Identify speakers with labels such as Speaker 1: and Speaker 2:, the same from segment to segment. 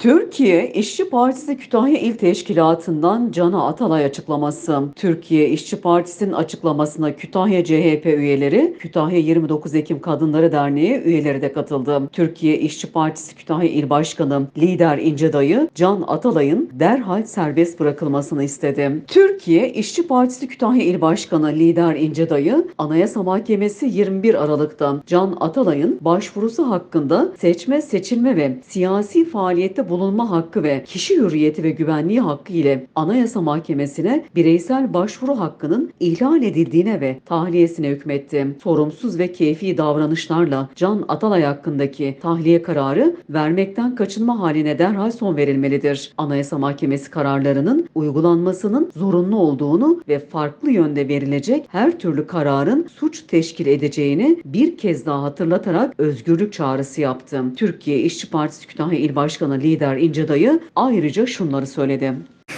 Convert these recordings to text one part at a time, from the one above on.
Speaker 1: Türkiye İşçi Partisi Kütahya İl Teşkilatı'ndan Cana Atalay açıklaması. Türkiye İşçi Partisi'nin açıklamasına Kütahya CHP üyeleri, Kütahya 29 Ekim Kadınları Derneği üyeleri de katıldı. Türkiye İşçi Partisi Kütahya İl Başkanı Lider İnce Dayı, Can Atalay'ın derhal serbest bırakılmasını istedi. Türkiye İşçi Partisi Kütahya İl Başkanı Lider İnce Dayı, Anayasa Mahkemesi 21 Aralık'ta Can Atalay'ın başvurusu hakkında seçme, seçilme ve siyasi faaliyette bulunma hakkı ve kişi hürriyeti ve güvenliği hakkı ile Anayasa Mahkemesi'ne bireysel başvuru hakkının ihlal edildiğine ve tahliyesine hükmetti. Sorumsuz ve keyfi davranışlarla Can Atalay hakkındaki tahliye kararı vermekten kaçınma haline derhal son verilmelidir. Anayasa Mahkemesi kararlarının uygulanmasının zorunlu olduğunu ve farklı yönde verilecek her türlü kararın suç teşkil edeceğini bir kez daha hatırlatarak özgürlük çağrısı yaptı. Türkiye İşçi Partisi Kütahya İl Başkanı Lider İnce Dayı ayrıca şunları söyledi.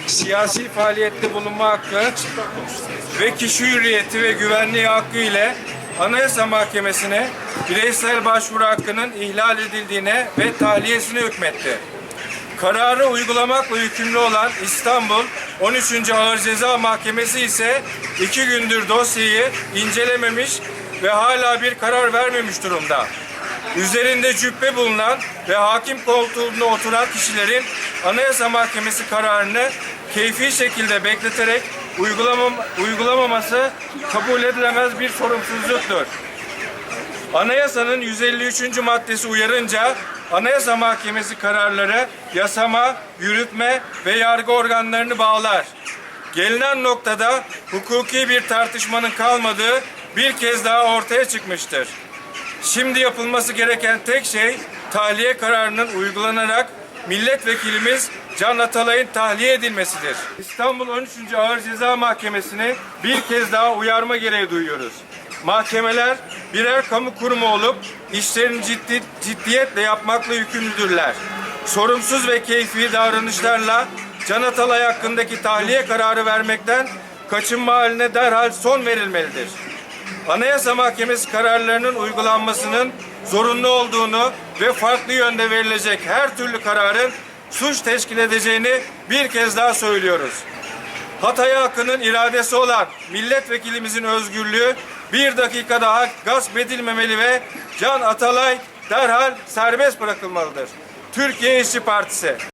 Speaker 2: siyasi faaliyette bulunma hakkı ve kişi hürriyeti ve güvenliği hakkı ile Anayasa Mahkemesi'ne bireysel başvuru hakkının ihlal edildiğine ve tahliyesine hükmetti. Kararı uygulamakla yükümlü olan İstanbul 13. Ağır Ceza Mahkemesi ise iki gündür dosyayı incelememiş ve hala bir karar vermemiş durumda. Üzerinde cübbe bulunan ve hakim koltuğunda oturan kişilerin Anayasa Mahkemesi kararını keyfi şekilde bekleterek uygulamam uygulamaması kabul edilemez bir sorumsuzluktur. Anayasanın 153. maddesi uyarınca Anayasa Mahkemesi kararları yasama, yürütme ve yargı organlarını bağlar. Gelinen noktada hukuki bir tartışmanın kalmadığı bir kez daha ortaya çıkmıştır. Şimdi yapılması gereken tek şey tahliye kararının uygulanarak milletvekilimiz Can Atalay'ın tahliye edilmesidir. İstanbul 13. Ağır Ceza Mahkemesi'ni bir kez daha uyarma gereği duyuyoruz. Mahkemeler birer kamu kurumu olup işlerini ciddi, ciddiyetle yapmakla yükümlüdürler. Sorumsuz ve keyfi davranışlarla Can Atalay hakkındaki tahliye kararı vermekten kaçınma haline derhal son verilmelidir. Anayasa Mahkemesi kararlarının uygulanmasının zorunlu olduğunu ve farklı yönde verilecek her türlü kararın suç teşkil edeceğini bir kez daha söylüyoruz. Hatay halkının iradesi olan milletvekilimizin özgürlüğü bir dakika daha gasp edilmemeli ve Can Atalay derhal serbest bırakılmalıdır. Türkiye İşçi Partisi